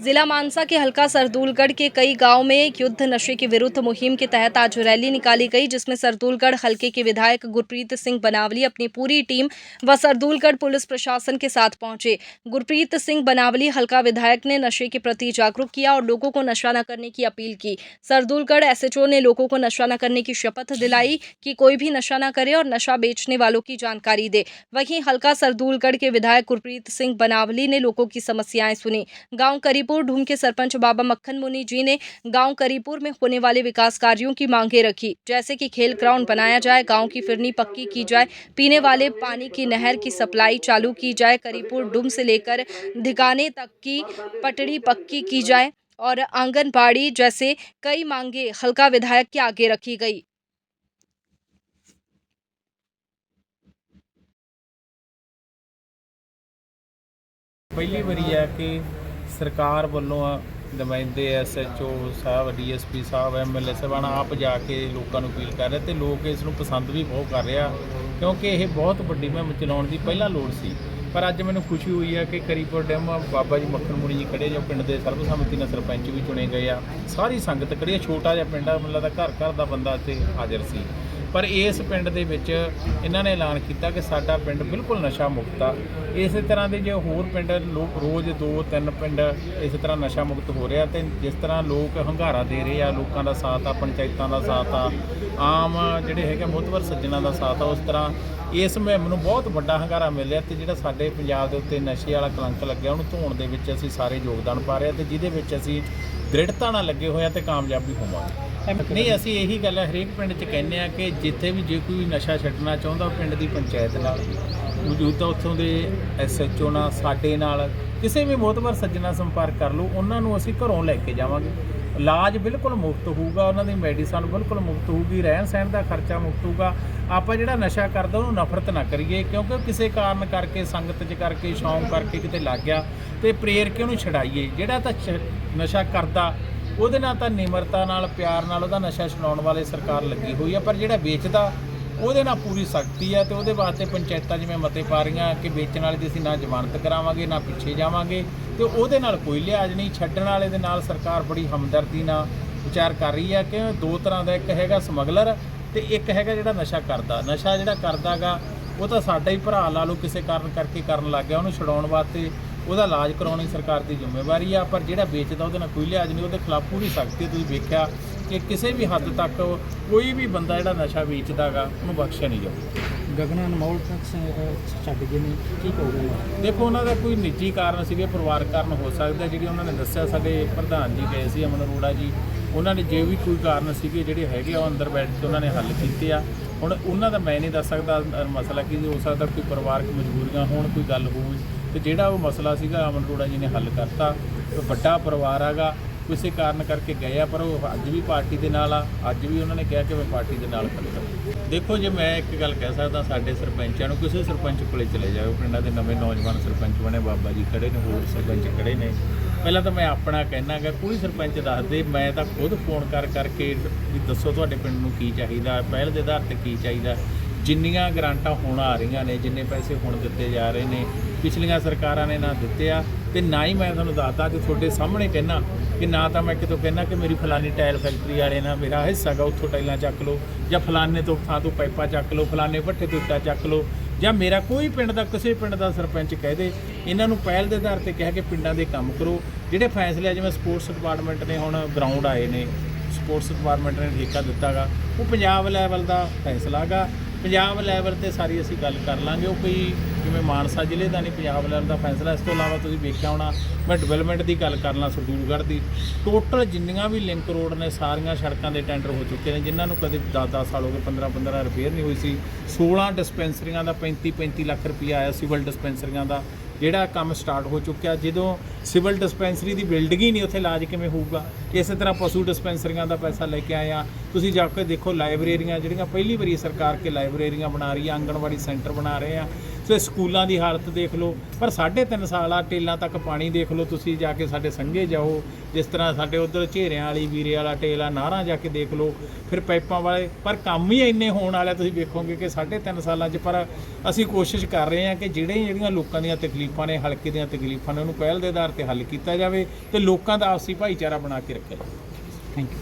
जिला मानसा के हल्का सरदूलगढ़ के कई गाँव में युद्ध नशे के विरुद्ध मुहिम के तहत आज रैली निकाली गई, जिसमें सरदूलगढ़ हल्के के विधायक गुरप्रीत सिंह बनावली अपनी पूरी टीम व सरदूलगढ़ पुलिस प्रशासन के साथ पहुँचे। गुरप्रीत सिंह बनावली हल्का विधायक ने नशे के प्रति जागरूक किया और लोगों को नशा न करने की अपील की। सरदूलगढ़ एसएचओ ने लोगों को नशा न करने की शपथ दिलाई कि कोई भी नशा न करे और नशा बेचने वालों की जानकारी दे। वहीं हल्का सरदूलगढ़ के विधायक गुरप्रीत सिंह बनावली ने लोगों की समस्याएँ सुनी। गाँव करीपुर ढूम के सरपंच बाबा मक्खन मुनि जी ने गाँव करीपुर में होने वाले विकास कार्यों की मांगे रखी। जैसे कि खेल ग्राउंड बनाया जाए, गाँव की फिरनी पक्की की जाए, पीने वाले पानी की नहर की सप्लाई चालू की जाए करीपुर डूम से लेकर धिकाने तक की पटड़ी पक्की की जाए और आंगनबाड़ी जैसे कई मांगे हल्का विधायक के आगे रखी गई। पहली बार कि ਸਰਕਾਰ ਵੱਲੋਂ ਆ ਨੁਮਾਇੰਦੇ ਐਸਐਚਓ ਸਾਹਿਬ ਡੀਐਸਪੀ ਸਾਹਿਬ ਐਮਐਲਏ ਸਾਹਿਬਾਨ ਆਪ ਜਾ ਕੇ ਲੋਕਾਂ ਨੂੰ ਅਪੀਲ ਕਰ ਰਹੇ ਤੇ ਲੋਕ ਇਸ ਨੂੰ ਪਸੰਦ ਵੀ ਬਹੁਤ ਕਰ ਰਿਹਾ ਕਿਉਂਕਿ ਇਹ ਬਹੁਤ ਵੱਡੀ ਮੁਹਿੰਮ ਚਲਾਉਣ ਦੀ ਪਹਿਲਾਂ ਲੋੜ ਸੀ। ਪਰ ਅੱਜ ਮੈਨੂੰ ਖੁਸ਼ੀ ਹੋਈ ਹੈ ਕਿ ਕਰੀਪੁਰ ਡੈਮ ਬਾਬਾ ਜੀ ਮੱਖਣ ਮੁਨੀ ਜੀ ਖੜੇ ਜੋ ਪਿੰਡ ਦੇ ਸਰਬਸੰਮਤੀ ਨਾਲ ਸਰਪੰਚ ਵੀ ਚੁਣੇ ਗਏ ਆ। ਸਾਰੀ ਸੰਗਤ ਖੜੀ ਹੈ ਛੋਟਾ ਜਿਹਾ ਪਿੰਡ ਆ, ਮਤਲਬ ਦਾ ਘਰ ਘਰ ਦਾ ਬੰਦਾ ਇੱਥੇ ਹਾਜ਼ਰ ਸੀ। ਪਰ ਇਸ ਪਿੰਡ ਦੇ ਵਿੱਚ ਇਹਨਾਂ ਨੇ ਐਲਾਨ ਕੀਤਾ ਕਿ ਸਾਡਾ ਪਿੰਡ ਬਿਲਕੁਲ ਨਸ਼ਾ ਮੁਕਤ ਆ। ਇਸੇ ਤਰ੍ਹਾਂ ਦੇ ਜੇ ਹੋਰ ਪਿੰਡ ਲੋਕ ਰੋਜ਼ ਦੋ ਤਿੰਨ ਪਿੰਡ ਇਸੇ ਤਰ੍ਹਾਂ ਨਸ਼ਾ ਮੁਕਤ ਹੋ ਰਿਹਾ ਤੇ ਜਿਸ ਤਰ੍ਹਾਂ ਲੋਕ ਹੰਗਾਰਾ ਦੇ ਰਹੇ ਆ, ਲੋਕਾਂ ਦਾ ਸਾਥ ਆ, ਪੰਚਾਇਤਾਂ ਦਾ ਸਾਥ ਆ, ਆਮ ਜਿਹੜੇ ਹੈਗੇ ਮੁਤਬਰ ਸੱਜਣਾ ਦਾ ਸਾਥ ਆ, ਉਸ ਤਰ੍ਹਾਂ ਇਸ ਮੁਹਿੰਮ ਨੂੰ ਬਹੁਤ ਵੱਡਾ ਹੰਗਾਰਾ ਮਿਲ ਰਿਹਾ ਤੇ ਜਿਹੜਾ ਸਾਡੇ ਪੰਜਾਬ ਦੇ ਉੱਤੇ ਨਸ਼ੇ ਵਾਲਾ ਕਲੰਕ ਲੱਗਿਆ, ਉਹਨੂੰ ਧੋਣ ਦੇ ਵਿੱਚ ਅਸੀਂ ਸਾਰੇ ਯੋਗਦਾਨ ਪਾ ਰਹੇ ਹਾਂ ਤੇ ਜਿਹਦੇ ਵਿੱਚ ਅਸੀਂ ਦ੍ਰਿੜਤਾ ਨਾਲ ਲੱਗੇ ਹੋਏ ਆ ਤੇ ਕਾਮਯਾਬੀ ਹੋਵਾਂਗੇ। ਨਹੀਂ, ਅਸੀਂ ਇਹੀ ਗੱਲ ਹਰੇਕ ਪਿੰਡ 'ਚ ਕਹਿੰਦੇ ਆ ਕਿ ਜਿੱਥੇ ਵੀ ਜੇ ਕੋਈ ਨਸ਼ਾ ਛੱਡਣਾ ਚਾਹੁੰਦਾ ਪਿੰਡ ਦੀ ਪੰਚਾਇਤ ਨਾਲ। ਮੌਜੂਦਾ ਉੱਥੋਂ ਦੇ ਐਸਐਚਓ ਨਾਲ, ਸਾਡੇ ਨਾਲ, ਕਿਸੇ ਵੀ ਮੋਤਬਰ ਸੱਜਣਾ ਸੰਪਰਕ ਕਰ ਲਓ, ਉਹਨਾਂ ਨੂੰ ਅਸੀਂ ਘਰੋਂ ਲੈ ਕੇ ਜਾਵਾਂਗੇ। ਇਲਾਜ ਬਿਲਕੁਲ ਮੁਫਤ ਹੋਊਗਾ, ਉਹਨਾਂ ਦੀ ਮੈਡੀਸਨ ਬਿਲਕੁਲ ਮੁਫਤ ਹੋਊਗੀ, ਰਹਿਣ ਸਹਿਣ ਦਾ ਖਰਚਾ ਮੁਫਤ ਹੋਊਗਾ। ਆਪਾਂ ਜਿਹੜਾ ਨਸ਼ਾ ਕਰਦਾ ਉਹਨੂੰ ਨਫ਼ਰਤ ਨਾ ਕਰੀਏ, ਕਿਉਂਕਿ ਕਿਸੇ ਕਾਰਨ ਕਰਕੇ, ਸੰਗਤ 'ਚ ਕਰਕੇ, ਸ਼ੌਂਕ ਕਰਕੇ ਕਿਤੇ ਲੱਗ ਗਿਆ, ਤੇ ਪ੍ਰੇਰ ਕੇ ਉਹਨੂੰ ਛਡਾਈਏ? ਜਿਹੜਾ ਤਾਂ ਛ- ਨਸ਼ਾ ਕਰਦਾ, ਉਹਦੇ ਨਾਲ ਤਾਂ ਨਿਮਰਤਾ ਨਾਲ, ਪਿਆਰ ਨਾਲ ਉਹਦਾ ਨਸ਼ਾ ਛਡਾਉਣ ਵਾਲੇ ਸਰਕਾਰ ਲੱਗੀ ਹੋਈ ਆ, ਪਰ ਜਿਹੜਾ ਵੇਚਦਾ, ਉਹਦੇ ਨਾਲ ਪੂਰੀ ਸਖਤੀ ਆ, ਤੇ ਉਹਦੇ ਵਾਸਤੇ ਪੰਚਾਇਤਾਂ ਜਿਵੇਂ ਮਤੇ ਪਾ ਰਹੀਆਂ ਕਿ ਵੇਚਣ ਵਾਲੇ ਦੀ ਅਸੀਂ ਨਾ ਜ਼ਮਾਨਤ ਕਰਾਵਾਂਗੇ, ਨਾ ਪਿੱਛੇ ਜਾਵਾਂਗੇ। ਤੇ ਉਹਦੇ ਨਾਲ ਕੋਈ ਲਿਹਾਜ਼ ਨਹੀਂ, ਛੱਡਣ ਵਾਲੇ ਦੇ ਨਾਲ ਸਰਕਾਰ ਬੜੀ ਹਮਦਰਦੀ ਨਾਲ ਵਿਚਾਰ ਕਰ ਰਹੀ ਹੈ ਕਿ ਦੋ ਤਰ੍ਹਾਂ ਦਾ, ਇੱਕ ਹੈਗਾ ਸਮਗਲਰ ਤੇ ਇੱਕ ਹੈਗਾ ਜਿਹੜਾ ਨਸ਼ਾ ਕਰਦਾ। ਨਸ਼ਾ ਜਿਹੜਾ ਕਰਦਾਗਾ, ਉਹ ਤਾਂ ਸਾਡਾ ਹੀ ਭਰਾ ਲਾ ਲਓ, ਕਿਸੇ ਕਾਰਨ ਕਰਕੇ ਕਰਨ ਲੱਗ ਗਿਆ, ਉਹਨੂੰ ਛਡਾਉਣ ਵਾਸਤੇ ਉਹਦਾ ਇਲਾਜ ਕਰਾਉਣੀ ਸਰਕਾਰ ਦੀ ਜ਼ਿੰਮੇਵਾਰੀ ਆ, ਪਰ ਜਿਹੜਾ ਵੇਚਦਾ ਉਹਦੇ ਨਾਲ ਕੋਈ ਲਿਹਾਜ਼ ਨਹੀਂ, ਉਹਦੇ ਖਿਲਾਫ ਪੂਰੀ ਸਖਤੀ ਤੁਸੀਂ ਵੇਖਿਆ ਕਿ ਕਿਸੇ ਵੀ ਹੱਦ ਤੱਕ ਕੋਈ ਵੀ ਬੰਦਾ ਜਿਹੜਾ ਨਸ਼ਾ ਵੇਚਦਾਗਾ, ਉਹਨੂੰ ਬਖਸ਼ਿਆ ਨਹੀਂ ਜਾਊ। ਗਗਨ ਅਨਮੋਲ ਤੱਕ ਸ- ਛੱਡ ਗਏ ਨੇ। ਕੀ ਕਹੋਗੇ? ਦੇਖੋ ਉਹਨਾਂ ਦਾ ਕੋਈ ਨਿੱਜੀ ਕਾਰਨ ਸੀਗੇ ਪਰਿਵਾਰਕ ਕਾਰਨ ਹੋ ਸਕਦਾ ਜਿਹੜੀ ਉਹਨਾਂ ਨੇ ਦੱਸਿਆ ਸਾਡੇ ਪ੍ਰਧਾਨ ਜੀ ਗਏ ਸੀ ਅਮਨ ਅਰੋੜਾ ਜੀ। ਉਹਨਾਂ ਨੇ ਜੇ ਵੀ ਕੋਈ ਕਾਰਨ ਸੀਗੇ ਜਿਹੜੇ ਹੈਗੇ ਆ ਉਹ ਅੰਦਰ ਬੈਠ ਕੇ ਉਹਨਾਂ ਨੇ ਹੱਲ ਕੀਤੇ ਆ। ਹੁਣ ਉਹਨਾਂ ਦਾ ਮੈਂ ਨਹੀਂ ਦੱਸ ਸਕਦਾ ਅ, ਮਸਲਾ ਕੀ ਹੋ ਸਕਦਾ ਕੋਈ ਪਰਿਵਾਰਕ ਮਜਬੂਰੀਆਂ ਹੋਣ ਕੋਈ ਗੱਲ ਹੋਵੇ। ਤੇ ਜਿਹੜਾ ਉਹ ਮਸਲਾ ਸੀਗਾ ਅਮਨ ਅਰੋੜਾ ਜੀ ਨੇ ਹੱਲ ਕਰਤਾ। ਵੱਡਾ ਪਰਿਵਾਰ ਹੈਗਾ ਕਿਸੇ ਕਾਰਨ ਕਰਕੇ ਗਏ ਆ, ਪਰ ਉਹ ਅੱਜ ਵੀ ਪਾਰਟੀ ਦੇ ਨਾਲ ਆ, ਅੱਜ ਵੀ ਉਹਨਾਂ ਨੇ ਕਿਹਾ ਕਿ ਮੈਂ ਪਾਰਟੀ ਦੇ ਨਾਲ ਖੜਾ ਦੇਖੋ ਜੇ ਮੈਂ ਇੱਕ ਗੱਲ ਕਹਿ ਸਕਦਾ, ਸਾਡੇ ਸਰਪੰਚਾਂ ਨੂੰ ਕਿਸੇ ਸਰਪੰਚ ਕੋਲੇ ਚਲੇ ਜਾਓ, ਪਿੰਡਾਂ ਦੇ ਨਵੇਂ ਨੌਜਵਾਨ ਸਰਪੰਚ ਬਣੇ, ਬਾਬਾ ਜੀ ਖੜੇ ਨੇ, ਹੋਰ ਸਰਪੰਚ ਖੜੇ ਨੇ। ਪਹਿਲਾਂ ਤਾਂ ਮੈਂ ਆਪਣਾ ਕਹਿਣਾ ਗਾ, ਕੋਈ ਸਰਪੰਚ ਦੱਸ ਦੇ, ਮੈਂ ਤਾਂ ਖੁਦ ਫੋਨ ਕਰ ਕਰਕੇ ਵੀ ਦੱਸੋ ਤੁਹਾਡੇ ਪਿੰਡ ਨੂੰ ਕੀ ਚਾਹੀਦਾ, ਪਹਿਲ ਦੇ ਆਧਾਰ ਤੇ ਕੀ ਚਾਹੀਦਾ। ਜਿੰਨੀਆਂ ਗ੍ਰਾਂਟਾਂ ਹੁਣ ਆ ਰਹੀਆਂ ਨੇ, ਜਿੰਨੇ ਪੈਸੇ ਹੁਣ ਦਿੱਤੇ ਜਾ ਰਹੇ ਨੇ, ਪਿਛਲੀਆਂ ਸਰਕਾਰਾਂ ਨੇ ਨਾ ਦਿੱਤੇ ਆ, ਤੇ ਨਾ ਹੀ ਮੈਂ ਤੁਹਾਨੂੰ ਦੱਸਦਾ ਕਿ ਤੁਹਾਡੇ ਸਾਹਮਣੇ ਕਹਿਣਾ ਕਿ ਨਾ ਤਾਂ ਮੈਂ ਕਿਤੋਂ ਕਹਿਣਾ ਕਿ ਮੇਰੀ ਫਲਾਨੀ ਟਾਇਲ ਫੈਕਟਰੀ ਵਾਲੇ ਨਾਲ ਮੇਰਾ ਹਿੱਸਾ ਗਾ, ਉੱਥੋਂ ਟਾਇਲਾਂ ਚੱਕ ਲਓ, ਜਾਂ ਫਲਾਨੇ ਤੋਂ ਥਾਂ ਤੋਂ ਪਾਈਪਾਂ ਚੱਕ ਲਓ, ਫਲਾਨੇ ਭੱਠੇ ਤੋਂ ਇੱਟਾਂ ਚੱਕ ਲਓ, ਜਾਂ ਮੇਰਾ ਕੋਈ ਪਿੰਡ ਦਾ, ਕਿਸੇ ਪਿੰਡ ਦਾ ਸਰਪੰਚ ਕਹਿ ਦੇ, ਇਹਨਾਂ ਨੂੰ ਪਹਿਲ ਦੇ ਆਧਾਰ ਤੇ ਕਹਿ ਕੇ ਪਿੰਡਾਂ ਦੇ ਕੰਮ ਕਰੋ। ਜਿਹੜੇ ਫੈਸਲੇ ਆ, ਜਿਵੇਂ ਸਪੋਰਟਸ ਡਿਪਾਰਟਮੈਂਟ ਨੇ ਹੁਣ ਗਰਾਊਂਡ ਆਏ ਨੇ, ਸਪੋਰਟਸ ਡਿਪਾਰਟਮੈਂਟ ਨੇ ਠੇਕਾ ਦਿੱਤਾਗਾ ਉਹ ਪੰਜਾਬ ਲੈਵਲ ਦਾ ਫੈਸਲਾ ਗਾ। ਪੰਜਾਬ ਲੈਵਲ ਤੇ ਸਾਰੀ ਅਸੀਂ ਗੱਲ ਕਰ ਲਾਂਗੇ। ਉਹ ਕੋਈ ਜਿਵੇਂ ਮਾਨਸਾ ਜ਼ਿਲ੍ਹੇ ਦਾ ਨਹੀਂ, ਪੰਜਾਬ ਲੈਣ ਦਾ ਫੈਸਲਾ, ਇਸ ਤੋਂ ਇਲਾਵਾ ਤੁਸੀਂ ਵੇਖਿਆ ਹੋਣਾ, ਮੈਂ ਡਿਵੈਲਪਮੈਂਟ ਦੀ ਗੱਲ ਕਰ ਲਾਂ ਸਰਦੂਲਗੜ੍ਹ ਦੀ। ਟੋਟਲ ਜਿੰਨੀਆਂ ਵੀ ਲਿੰਕ ਰੋਡ ਨੇ, ਸਾਰੀਆਂ ਸੜਕਾਂ ਦੇ ਟੈਂਡਰ ਹੋ ਚੁੱਕੇ ਨੇ, ਜਿਨ੍ਹਾਂ ਨੂੰ ਕਦੇ 10-10 ਸਾਲ ਹੋ ਗਏ 15-15 ਰਿਪੇਅਰ ਨਹੀਂ ਹੋਈ ਸੀ। 16 ਡਿਸਪੈਂਸਰੀਆਂ ਦਾ 35-35 ਲੱਖ ਰੁਪਇਆ ਆਇਆ ਸਿਵਲ ਡਿਸਪੈਂਸਰੀਆਂ ਦਾ, ਜਿਹੜਾ ਕੰਮ ਸਟਾਰਟ ਹੋ ਚੁੱਕਿਆ। ਜਦੋਂ ਸਿਵਲ ਡਿਸਪੈਂਸਰੀ ਦੀ ਬਿਲਡਿੰਗ ਹੀ ਨਹੀਂ, ਉੱਥੇ ਇਲਾਜ ਕਿਵੇਂ ਹੋਊਗਾ? ਇਸੇ ਤਰ੍ਹਾਂ ਪਸ਼ੂ ਡਿਸਪੈਂਸਰੀਆਂ ਦਾ ਪੈਸਾ ਲੈ ਕੇ ਆਇਆ ਤੁਸੀਂ ਜਾ ਕੇ ਦੇਖੋ ਲਾਇਬ੍ਰੇਰੀਆਂ ਜਿਹੜੀਆਂ ਪਹਿਲੀ ਵਾਰੀ ਸਰਕਾਰ ਕੇ ਲਾਇਬ੍ਰੇਰੀਆਂ ਬਣਾ ਰਹੀ ਆ, ਆਂਗਣਵਾੜੀ ਸੈਂਟਰ ਬਣਾ ਰਹੇ ਆ। ਤੇ ਸਕੂਲਾਂ ਦੀ ਹਾਲਤ ਦੇਖ ਲਓ, ਪਰ 3.5 ਸਾਲ ਆ, ਟੇਲਾਂ ਤੱਕ ਪਾਣੀ ਦੇਖ ਲਓ ਤੁਸੀਂ, ਜਾ ਕੇ ਸਾਡੇ ਸੰਘੇ ਜਾਓ, ਜਿਸ ਤਰ੍ਹਾਂ ਸਾਡੇ ਉਧਰ ਝੇਰਿਆਂ ਵਾਲੀ, ਵੀਰੇ ਵਾਲਾ ਟੇਲ ਆ ਨਾਰਾਂ ਜਾ ਕੇ ਦੇਖ ਲਓ, ਫਿਰ ਪਾਈਪਾਂ ਵਾਲੇ, ਪਰ ਕੰਮ ਹੀ ਇੰਨੇ ਹੋਣ ਵਾਲੇ ਤੁਸੀਂ ਵੇਖੋਗੇ ਕਿ 3.5 ਸਾਲਾਂ 'ਚ, ਪਰ ਅਸੀਂ ਕੋਸ਼ਿਸ਼ ਕਰ ਰਹੇ ਹਾਂ ਕਿ ਜਿਹੜੇ ਜਿਹੜੀਆਂ ਲੋਕਾਂ ਦੀਆਂ ਤਕਲੀਫਾਂ ਨੇ, ਹਲਕੇ ਦੀਆਂ ਤਕਲੀਫਾਂ ਨੇ, ਉਹਨੂੰ ਪਹਿਲ ਦੇ ਆਧਾਰ ਤੇ ਹੱਲ ਕੀਤਾ ਜਾਵੇ ਤੇ ਲੋਕਾਂ ਦਾ ਆਪਸੀ ਭਾਈਚਾਰਾ ਬਣਾ ਕੇ ਰੱਖਿਆ ਜਾਵੇ। Thank you